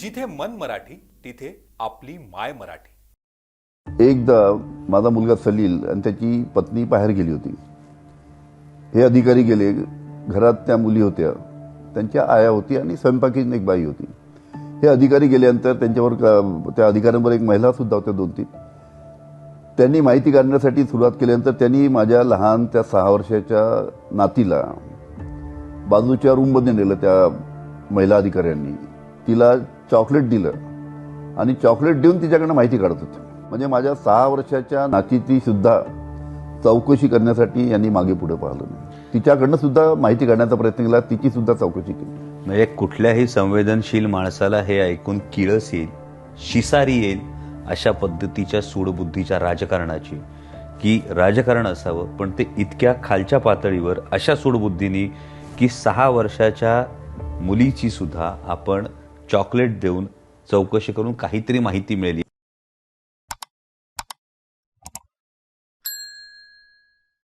जिथे मन मराठी तिथे आपली माय मराठी. एकदा माझा मुलगा सलील आणि त्याची पत्नी बाहेर गेली होती. हे अधिकारी गेले घरात त्या मुली होत्या त्यांच्या आया होती आणि स्वयंपाकीची एक बाई होती. हे अधिकारी गेल्यानंतर त्यांच्यावर त्या अधिकाऱ्यांवर एक महिला सुद्धा होत्या दोन तीन. त्यांनी माहिती काढण्यासाठी सुरुवात केल्यानंतर त्यांनी माझ्या लहान त्या सहा वर्षाच्या नातीला बाजूच्या रूममध्ये नेलं त्या महिला अधिकाऱ्यांनी. तिला चॉकलेट दिलं आणि चॉकलेट देऊन तिच्याकडनं माहिती काढत होते. म्हणजे माझ्या सहा वर्षाच्या नातीची सुद्धा चौकशी करण्यासाठी यांनी मागे पुढे पाहिलं नाही. तिच्याकडनं सुद्धा माहिती काढण्याचा प्रयत्न केला तिची सुद्धा चौकशी केली. म्हणजे कुठल्याही संवेदनशील माणसाला हे ऐकून किळस येईल शिसारी येईल अशा पद्धतीच्या सूडबुद्धीच्या राजकारणाची. की राजकारण असावं पण ते इतक्या खालच्या पातळीवर अशा सूडबुद्धीनी की सहा वर्षाच्या मुलीची सुद्धा आपण चॉकलेट देऊन चौकशी करून काहीतरी माहिती मिळेल.